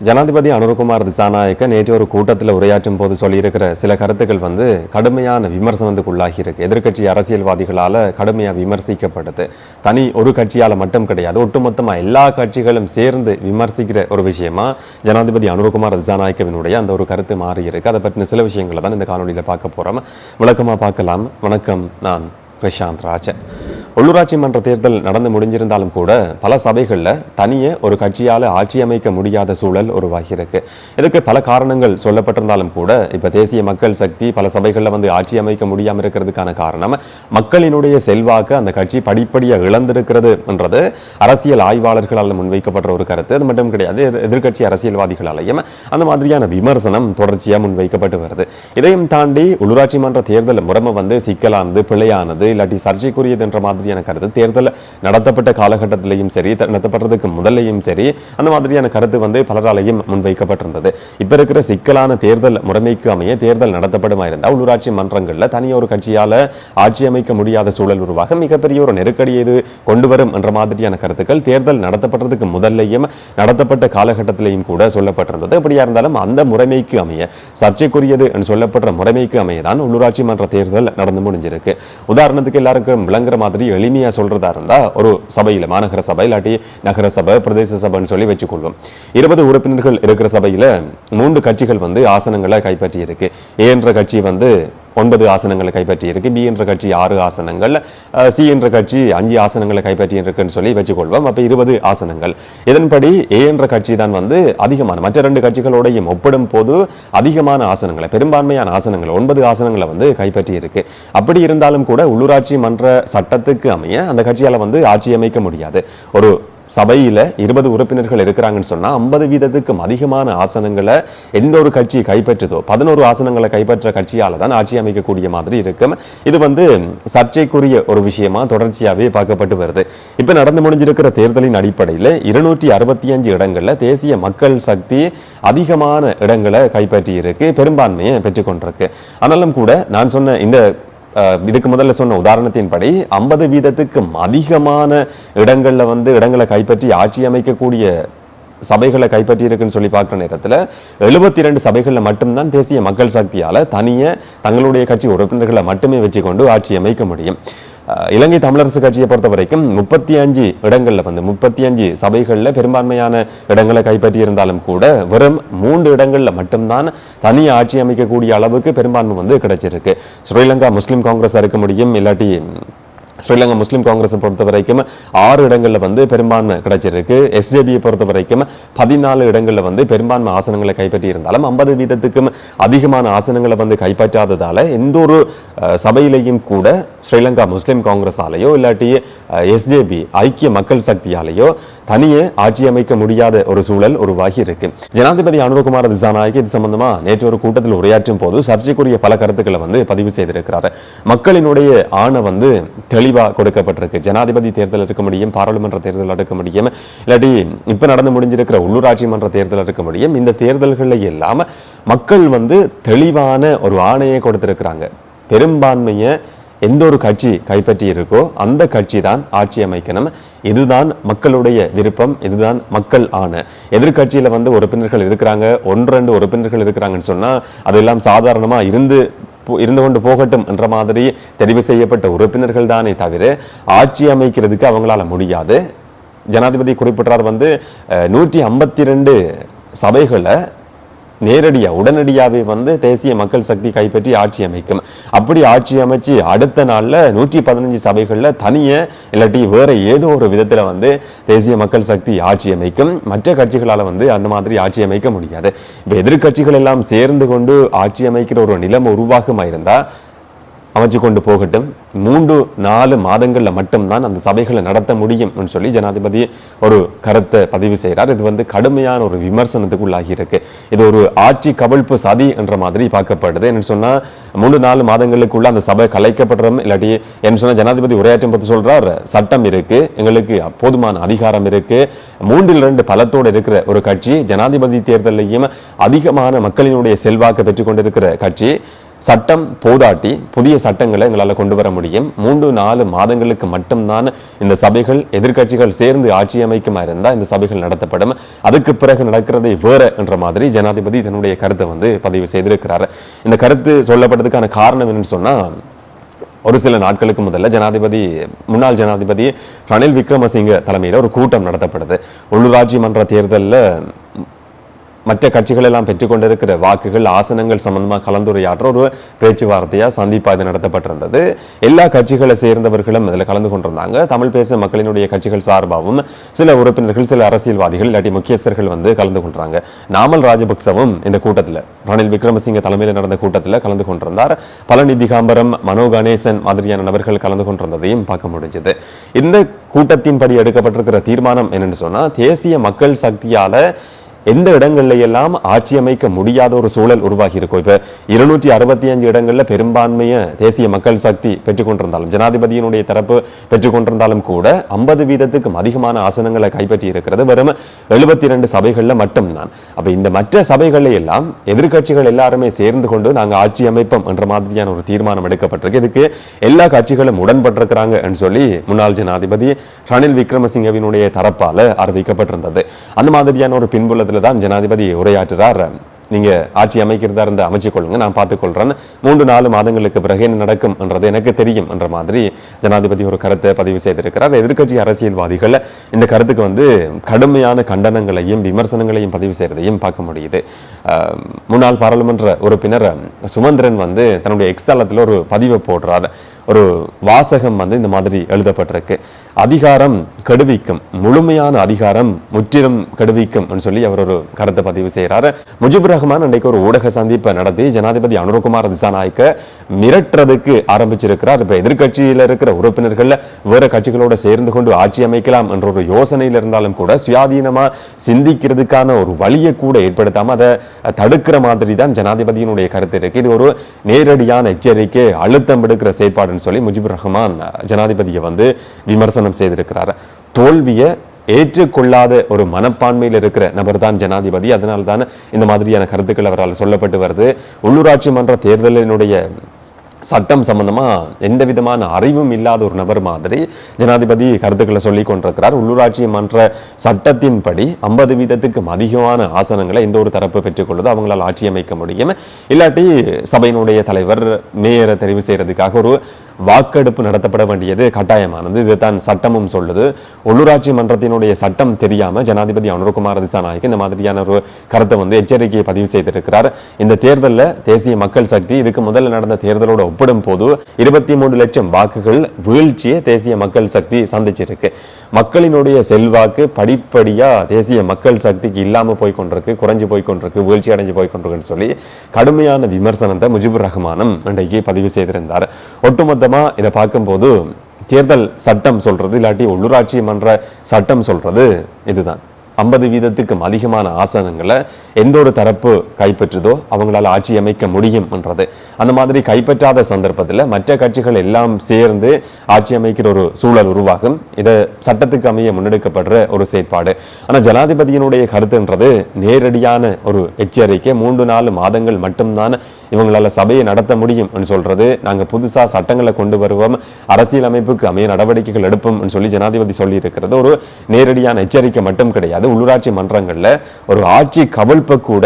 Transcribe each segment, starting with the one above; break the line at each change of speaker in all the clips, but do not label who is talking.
ஜனாதிபதி அனுரகுமார் திசாநாயக்க நேற்று ஒரு கூட்டத்தில் உரையாற்றும் போது சொல்லியிருக்கிற சில கருத்துக்கள் வந்து கடுமையான விமர்சனத்துக்கு உள்ளாகி இருக்கு எதிர்க்கட்சி அரசியல்வாதிகளால் கடுமையாக விமர்சிக்கப்படுது தனி ஒரு கட்சியால் மட்டும் கிடையாது ஒட்டுமொத்தமாக எல்லா கட்சிகளும் சேர்ந்து விமர்சிக்கிற ஒரு விஷயமா ஜனாதிபதி அனுரகுமார் திசாநாயக்கவினுடைய அந்த ஒரு கருத்து மாறி இருக்கு அதை பற்றின சில விஷயங்களை தான் இந்த காணொலியில் பார்க்க போகிறோம் விளக்கமாக பார்க்கலாம். வணக்கம் நான் பிரசாந்த் ராஜன். உள்ளூராட்சி மன்ற தேர்தல் நடந்து முடிஞ்சிருந்தாலும் கூட பல சபைகளில் தனியே ஒரு கட்சியால் ஆட்சி அமைக்க முடியாத சூழல் உருவாகியிருக்கு. இதுக்கு பல காரணங்கள் சொல்லப்பட்டிருந்தாலும் கூட இப்போ தேசிய மக்கள் சக்தி பல சபைகளில் வந்து ஆட்சி அமைக்க முடியாமல் இருக்கிறதுக்கான காரணம் மக்களினுடைய செல்வாக்கு அந்த கட்சி படிப்படியாக இழந்திருக்கிறது என்றது அரசியல் ஆய்வாளர்களால் முன்வைக்கப்படுற ஒரு கருத்து. அது மட்டும் கிடையாது எதிர்கட்சி அரசியல்வாதிகளாலையும் அந்த மாதிரியான விமர்சனம் தொடர்ச்சியாக முன்வைக்கப்பட்டு வருது. இதையும் தாண்டி உள்ளூராட்சி மன்ற தேர்தல் முறைமை வந்து சிக்கலானது பிழையானது இல்லாட்டி சர்ச்சைக்குரியது என்ற மாதிரி மாதிரியான கருத்து. தேர்தல் நடத்தப்பட்ட காலகட்டத்திலையும் சரி நடத்தப்படுறதுக்கு முதல்லையும் சரி அந்த மாதிரியான கருத்து வந்து பலராலையும் முன்வைக்கப்பட்டிருந்தது. இப்ப இருக்கிற சிக்கலான தேர்தல் முறைமைக்கு அமைய தேர்தல் நடத்தப்படுமா இருந்தால் உள்ளூராட்சி மன்றங்களில் தனியொரு ஒரு ஆட்சி அமைக்க முடியாத சூழல் உருவாக மிகப்பெரிய ஒரு நெருக்கடியை இது கொண்டு வரும் என்ற மாதிரியான கருத்துக்கள் தேர்தல் நடத்தப்படுறதுக்கு முதல்லையும் நடத்தப்பட்ட காலகட்டத்திலையும் கூட சொல்லப்பட்டிருந்தது. அப்படியா இருந்தாலும் அந்த முறைமைக்கு அமைய சர்ச்சைக்குரியது என்று சொல்லப்படுற முறைமைக்கு அமையதான் உள்ளூராட்சி மன்ற தேர்தல் நடந்து முடிஞ்சிருக்கு. உதாரணத்துக்கு எல்லாருக்கும் விளங்குற மாதிரி எளிமையாக சொல்றதா இருந்தா ஒரு சபையில மாநகர சபை இல்லாட்டி நகர சபை பிரதேச சபைன்னு சொல்லி வச்சுக்கொள்வோம். இருபது உறுப்பினர்கள் இருக்கிற சபையில மூன்று கட்சிகள் வந்து ஆசனங்களை கைப்பற்றி இருக்கு ஏன்ற கட்சி வந்து ஒன்பது ஆசனங்களை கைப்பற்றி இருக்கு பி என்ற கட்சி ஆறு ஆசனங்கள் சி என்ற கட்சி அஞ்சு ஆசனங்களை கைப்பற்றி இருக்குன்னு சொல்லி வச்சுக்கொள்வோம். அப்போ இருபது ஆசனங்கள். இதன்படி ஏ என்ற கட்சி தான் வந்து அதிகமான மற்ற ரெண்டு கட்சிகளோடையும் ஒப்பிடும் போது அதிகமான ஆசனங்களை பெரும்பான்மையான ஆசனங்கள் ஒன்பது ஆசனங்களை வந்து கைப்பற்றி இருக்கு அப்படி இருந்தாலும் கூட உள்ளூராட்சி மன்ற சட்டத்துக்கு அமைய அந்த கட்சியால் வந்து ஆட்சி அமைக்க முடியாது. ஒரு சபையில் இருபது உறுப்பினர்கள் இருக்கிறாங்கன்னு சொன்னால் ஐம்பது வீதத்துக்கும் அதிகமான ஆசனங்களை எந்த ஒரு கட்சி கைப்பற்றுதோ பதினோரு ஆசனங்களை கைப்பற்ற கட்சியால் தான் ஆட்சி அமைக்கக்கூடிய மாதிரி இருக்கும். இது வந்து சர்ச்சைக்குரிய ஒரு விஷயமா தொடர்ச்சியாகவே பார்க்கப்பட்டு வருது. இப்போ நடந்து முடிஞ்சிருக்கிற தேர்தலின் அடிப்படையில் இருநூற்றி அறுபத்தி அஞ்சு இடங்களில் தேசிய மக்கள் சக்தி அதிகமான இடங்களை கைப்பற்றி இருக்கு பெரும்பான்மையை பெற்றுக்கொண்டிருக்கு. ஆனாலும் கூட நான் சொன்ன இந்த இதுக்கு முதல்ல சொன்ன உதாரணத்தின்படி ஐம்பது வீதத்துக்கும் அதிகமான இடங்களில் வந்து இடங்களை கைப்பற்றி ஆட்சி அமைக்கக்கூடிய சபைகளை கைப்பற்றி இருக்குன்னு சொல்லி பார்க்குற நேரத்தில் எழுபத்தி ரெண்டு சபைகளில் மட்டும்தான் தேசிய மக்கள் சக்தியால் தனியே தங்களுடைய கட்சி உறுப்பினர்களை மட்டுமே வச்சுக்கொண்டு ஆட்சி அமைக்க முடியும். இலங்கை தமிழரசு கட்சியை பொறுத்த வரைக்கும் முப்பத்தி அஞ்சு இடங்களில் வந்து முப்பத்தி அஞ்சு சபைகளில் பெரும்பான்மையான இடங்களை கைப்பற்றி இருந்தாலும் கூட வெறும் மூன்று இடங்களில் மட்டும்தான் தனி ஆட்சி அமைக்கக்கூடிய அளவுக்கு பெரும்பான்மை வந்து கிடைச்சிருக்கு. ஸ்ரீலங்கா முஸ்லீம் காங்கிரஸ் இருக்க முடியும் இல்லாட்டி ஸ்ரீலங்கா முஸ்லீம் காங்கிரஸை பொறுத்த வரைக்கும் ஆறு இடங்களில் வந்து பெரும்பான்மை கிடைச்சிருக்கு. எஸ்ஜேபியை பொறுத்த வரைக்கும் பதினாலு இடங்களில் வந்து பெரும்பான்மை ஆசனங்களை கைப்பற்றி இருந்தாலும் ஐம்பது வீதத்துக்கும் அதிகமான ஆசனங்களை வந்து கைப்பற்றாததால எந்த ஒரு சபையிலையும் கூட ஸ்ரீலங்கா முஸ்லிம் காங்கிரஸாலேயோ இல்லாட்டி எஸ்ஜேபி ஐக்கிய மக்கள் சக்தியாலேயோ தனியே ஆட்சி அமைக்க முடியாத ஒரு சூழல் உருவாகி இருக்கு. ஜனாதிபதி அனுரகுமார் திசாநாயக்கு இது சம்பந்தமா நேற்று ஒரு கூட்டத்தில் உரையாற்றும் போது சர்ச்சைக்குரிய பல கருத்துக்களை வந்து பதிவு செய்திருக்கிறார். மக்களினுடைய ஆணை வந்து தெளிவாக கொடுக்கப்பட்டிருக்கு. ஜனாதிபதி தேர்தல் இருக்க முடியும் பாராளுமன்ற தேர்தல் இருக்க முடியும் இல்லாட்டி இப்ப நடந்து முடிஞ்சிருக்கிற உள்ளூராட்சி மன்ற தேர்தல் இருக்க முடியும். இந்த தேர்தல்களில் எல்லாம் மக்கள் வந்து தெளிவான ஒரு ஆணையை கொடுத்திருக்கிறாங்க. பெரும்பான்மையை எந்த ஒரு கட்சி கைப்பற்றி இருக்கோ அந்த கட்சி தான் ஆட்சி அமைக்கணும். இதுதான் மக்களுடைய விருப்பம் இதுதான் மக்கள் ஆணை. எதிர்கட்சியில் வந்து உறுப்பினர்கள் இருக்கிறாங்க ஒன்று ரெண்டு உறுப்பினர்கள் இருக்கிறாங்கன்னு சொன்னா அதெல்லாம் சாதாரணமாக இருந்து இருந்து கொண்டு போகட்டும் என்ற மாதிரி தெரிவு செய்யப்பட்ட உறுப்பினர்கள் தானே தவிர ஆட்சி அமைக்கிறதுக்கு அவங்களால முடியாது. ஜனாதிபதி குறிப்பிட்டார் வந்து நூற்றி ஐம்பத்தி ரெண்டு சபைகளை நேரடியாக உடனடியாகவே வந்து தேசிய மக்கள் சக்தி கைப்பற்றி ஆட்சி அமைக்கும். அப்படி ஆட்சி அமைச்சு அடுத்த நாளில் நூற்றி பதினஞ்சு சபைகளில் தனியே இல்லாட்டி வேறு ஏதோ ஒரு விதத்தில் வந்து தேசிய மக்கள் சக்தி ஆட்சி அமைக்கும். மற்ற கட்சிகளால் வந்து அந்த மாதிரி ஆட்சி அமைக்க முடியாது. இப்போ எதிர்க்கட்சிகள் எல்லாம் சேர்ந்து கொண்டு ஆட்சி அமைக்கிற ஒரு நிலைமை உருவாகமாக இருந்தால் அமைச்சு கொண்டு போகட்டும். மூன்று நாலு மாதங்களில் மட்டும்தான் அந்த சபைகளை நடத்த முடியும் சொல்லி ஜனாதிபதி ஒரு கருத்தை பதிவு செய்கிறார். இது வந்து கடுமையான ஒரு விமர்சனத்துக்கு உள்ளாகி இருக்கு இது ஒரு ஆட்சி கவிழ்ப்பு சதி என்ற மாதிரி பார்க்கப்படுது. என்ன சொன்னால் மூன்று நாலு மாதங்களுக்குள்ள அந்த சபை கலைக்கப்படுறோம் இல்லாட்டி என்ன சொன்னால் ஜனாதிபதி உரையாற்றம் பற்றி சொல்கிறார் சட்டம் இருக்கு எங்களுக்கு போதுமான அதிகாரம் இருக்கு. மூன்றில் ரெண்டு பலத்தோடு இருக்கிற ஒரு கட்சி ஜனாதிபதி தேர்தலையும் அதிகமான மக்களினுடைய செல்வாக்கு பெற்றுக்கொண்டிருக்கிற கட்சி. சட்டம் போதாட்டி புதிய சட்டங்களை எங்களால் கொண்டு வர முடியும். மூன்று நாலு மாதங்களுக்கு மட்டும்தான் இந்த சபைகள் எதிர்க்கட்சிகள் சேர்ந்து ஆட்சி அமைக்குமா இருந்தால் இந்த சபைகள் நடத்தப்படும். அதுக்கு பிறகு நடக்கிறதை வேற என்ற மாதிரி ஜனாதிபதி தன்னுடைய கருத்தை வந்து பதிவு செய்திருக்கிறார். இந்த கருத்து சொல்லப்பட்டதுக்கான காரணம் என்னன்னு சொன்னால் ஒரு சில நாட்களுக்கு முதல்ல ஜனாதிபதி முன்னாள் ஜனாதிபதி ரணில் விக்ரமசிங்க தலைமையில் ஒரு கூட்டம் நடத்தப்படுது. உள்ளூராட்சி மன்ற தேர்தலில் மற்ற கட்சிகள் எல்லாம் பெற்றுக்கொண்டிருக்கிற வாக்குகள் ஆசனங்கள் சம்பந்தமாக கலந்துரையாற்ற ஒரு பேச்சுவார்த்தையா சந்திப்பா இது நடத்தப்பட்டிருந்தது. எல்லா கட்சிகளை சேர்ந்தவர்களும் இதில் கலந்து கொண்டிருந்தாங்க. தமிழ் பேசும் மக்களினுடைய கட்சிகள் சார்பாகவும் சில உறுப்பினர்கள் சில அரசியல்வாதிகள் இல்லாட்டி முக்கியஸ்தர்கள் வந்து கலந்து கொண்டாங்க நாமல் ராஜபக்சவும் இந்த கூட்டத்தில் ரணில் விக்ரமசிங்க தலைமையில் நடந்த கூட்டத்தில் கலந்து கொண்டிருந்தார். பழனி திகாம்பரம் மனோ கணேசன் மாதிரியான நபர்கள் கலந்து கொண்டிருந்ததையும் பார்க்க முடிஞ்சது. இந்த கூட்டத்தின்படி எடுக்கப்பட்டிருக்கிற தீர்மானம் என்னன்னு சொன்னா தேசிய மக்கள் சக்தியால எந்த இடங்கள்ல எல்லாம் ஆட்சி அமைக்க முடியாத ஒரு சூழல் உருவாகி இருக்கும் இப்ப இருநூற்றி அறுபத்தி அஞ்சு இடங்கள்ல பெரும்பான்மையை தேசிய மக்கள் சக்தி பெற்றுக்கொண்டிருந்தாலும் ஜனாதிபதியினுடைய தரப்பு பெற்றுக்கொண்டிருந்தாலும் கூட ஐம்பது வீதத்துக்கும் அதிகமான ஆசனங்களை கைப்பற்றி இருக்கிறது வெறும் எழுபத்தி ரெண்டு சபைகள்ல மட்டும்தான். அப்ப இந்த மற்ற சபைகளை எல்லாம் எதிர்க்கட்சிகள் எல்லாருமே சேர்ந்து கொண்டு நாங்க ஆட்சி அமைப்போம் என்ற மாதிரியான ஒரு தீர்மானம் எடுக்கப்பட்டிருக்கு. இதுக்கு எல்லா கட்சிகளும் உடன்பட்டிருக்கிறாங்க என்று சொல்லி முன்னாள் ஜனாதிபதி ரணில் விக்ரமசிங்கவினுடைய தரப்பால அறிவிக்கப்பட்டிருந்தது. அந்த மாதிரியான ஒரு பின்புலத்தில் தான் ஜனாதிபதி உரையாற்றுறார். நீங்க ஆட்சி அமைக்கிறதா இருந்து அமைச்சு கொள்ளுங்க நான் பார்த்துக்கொள்கிறேன் மூன்று நாலு மாதங்களுக்கு பிறகு என்ன நடக்கும் என்றது எனக்கு தெரியும் என்ற மாதிரி ஜனாதிபதி ஒரு கருத்தை பதிவு செய்திருக்கிறார். எதிர்க்கட்சி அரசியல்வாதிகள் இந்த கருத்துக்கு வந்து கடுமையான கண்டனங்களையும் விமர்சனங்களையும் பதிவு செய்கிறதையும் பார்க்க முடியுது. முன்னாள் பாராளுமன்ற உறுப்பினர் சுமந்திரன் வந்து தன்னுடைய எக்ஸ்தலத்தில் ஒரு பதிவை போடுறார். ஒரு வாசகம் வந்து இந்த மாதிரி எழுதப்பட்டிருக்கு. அதிகாரம் கெடுவிக்கும் முழுமையான அதிகாரம் முற்றிலும் கெடுவிக்கும் சொல்லி அவர் ஒரு கருத்தை பதிவு செய்கிறாரு முஜிபுர் ரஹ்மான் அன்றைக்கு ஒரு ஊடக சந்திப்பை நடத்தி ஜனாதிபதி அனுரகுமார் திசாநாயக்க மிரட்டுறதுக்கு ஆரம்பிச்சிருக்கிறார். இப்போ எதிர்கட்சியில் இருக்கிற உறுப்பினர்கள் வேற கட்சிகளோட சேர்ந்து கொண்டு ஆட்சி அமைக்கலாம் என்ற ஒரு யோசனையில் இருந்தாலும் கூட சுயாதீனமா சிந்திக்கிறதுக்கான ஒரு வழியை கூட ஏற்படுத்தாம அதை தடுக்கிற மாதிரி தான் ஜனாதிபதியினுடைய கருத்து இருக்கு. இது ஒரு நேரடியான எச்சரிக்கை அழுத்தம் எடுக்கிற செயற்பாடுன்னு சொல்லி முஜிபுர் ரஹ்மான் ஜனாதிபதியை வந்து விமர்சனம் செய்திருக்கிறார். தோல்வியை ஏற்றுக்கொள்ளாத ஒரு மனப்பான்மையில் இருக்கிற நபர் தான் ஜனாதிபதி. அதனால்தான் இந்த மாதிரியான கருத்துக்கள் அவரால் சொல்லப்பட்டு வருது. உள்ளூராட்சி மன்ற தேர்தலினுடைய சட்டம் சம்பந்தமாக எந்த விதமான அறிவும் இல்லாத ஒரு நபர் மாதிரி ஜனாதிபதி கருத்துக்களை சொல்லி கொண்டிருக்கிறார். உள்ளூராட்சி மன்ற சட்டத்தின்படி ஐம்பது வீதத்துக்கும் அதிகமான ஆசனங்களை எந்த ஒரு தரப்பு பெற்றுக்கொள்வது அவங்களால் ஆட்சி அமைக்க முடியும். இல்லாட்டி சபையினுடைய தலைவர் மேயரை தெரிவு செய்கிறதுக்காக ஒரு வாக்கெடுப்பு நடத்தப்பட வேண்டியது கட்டாயமானது. இதுதான் சட்டமும் சொல்லுது. உள்ளூராட்சி மன்றத்தினுடைய சட்டம் தெரியாமல் ஜனாதிபதி அனுரகுமார் திசாநாயக் இந்த மாதிரியான ஒரு கருத்தை வந்து எச்சரிக்கையை பதிவு செய்திருக்கிறார். இந்த தேர்தலில் தேசிய மக்கள் சக்தி இதுக்கு முதல்ல நடந்த தேர்தலோட ஒப்பிடும் போது இருபத்தி மூணு லட்சம் வாக்குகள் வீழ்ச்சியை தேசிய மக்கள் சக்தி சந்திச்சிருக்கு. மக்களினுடைய செல்வாக்கு படிப்படியா தேசிய மக்கள் சக்திக்கு இல்லாம போய் கொண்டிருக்கு குறைஞ்சு போய் கொண்டிருக்கு வீழ்ச்சி அடைஞ்சு போய் கொண்டிருக்குன்னு சொல்லி கடுமையான விமர்சனத்தை முஜிபுர் ரஹ்மானும் இன்றைக்கு பதிவு செய்திருந்தார். ஒட்டுமொத்தமா இதை பார்க்கும்போது தேர்தல் சட்டம் சொல்றது இல்லாட்டி உள்ளூராட்சி மன்ற சட்டம் சொல்றது இதுதான். ஐம்பது வீதத்துக்கும் அதிகமான ஆசனங்களை எந்த ஒரு தரப்பு கைப்பற்றுதோ அவங்களால் ஆட்சி அமைக்க முடியும் என்றது அந்த மாதிரி கைப்பற்றாத சந்தர்ப்பத்தில் மற்ற கட்சிகள் எல்லாம் சேர்ந்து ஆட்சி அமைக்கிற ஒரு சூழல் உருவாகும். இதை சட்டத்துக்கு அமைய முன்னெடுக்கப்படுற ஒரு செயற்பாடு. ஆனால் ஜனாதிபதியினுடைய கருத்துன்றது நேரடியான ஒரு எச்சரிக்கை. மூன்று நாலு மாதங்கள் மட்டும்தான் இவங்களால சபையை நடத்த முடியும் என்று சொல்றது. நாங்க புதுசா சட்டங்களை கொண்டு வருவோம். அரசியலமைப்புக்கு அமைய நடவடிக்கைகள் எடுப்போம் சொல்லி ஜனாதிபதி சொல்லி இருக்கிறது ஒரு நேரடியான எச்சரிக்கை மட்டும் கிடையாது. உள்ளூராட்சி மன்றங்கள்ல ஒரு ஆட்சி கவிழ்ப்ப கூட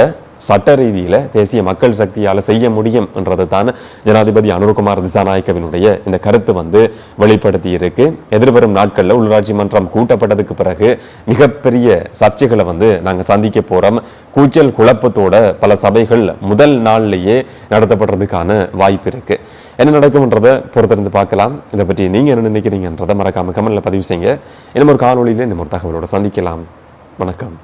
சட்ட ரீதியில் தேசிய மக்கள் சக்தியால் செய்ய முடியும் என்றது தான் ஜனாதிபதி அனுர்குமார் திசாநாயக்கவினுடைய இந்த கருத்து வந்து வெளிப்படுத்தி இருக்கு. எதிர்வரும் நாட்களில் உள்ளாட்சி மன்றம் கூட்டப்பட்டதுக்கு பிறகு மிகப்பெரிய சர்ச்சைகளை வந்து நாங்கள் சந்திக்க போகிறோம் கூச்சல் குழப்பத்தோட பல சபைகள் முதல் நாள்லேயே நடத்தப்படுறதுக்கான வாய்ப்பு இருக்கு. என்ன நடக்கும்ன்றதை பொறுத்திருந்து பார்க்கலாம். இதை பற்றி நீங்கள் என்ன நினைக்கிறீங்கன்றதை மறக்காமல் கமெண்டில் பதிவு செய்யுங்க. இன்னும் ஒரு காணொலியில் இன்னும் ஒரு தகவலோட சந்திக்கலாம். வணக்கம்.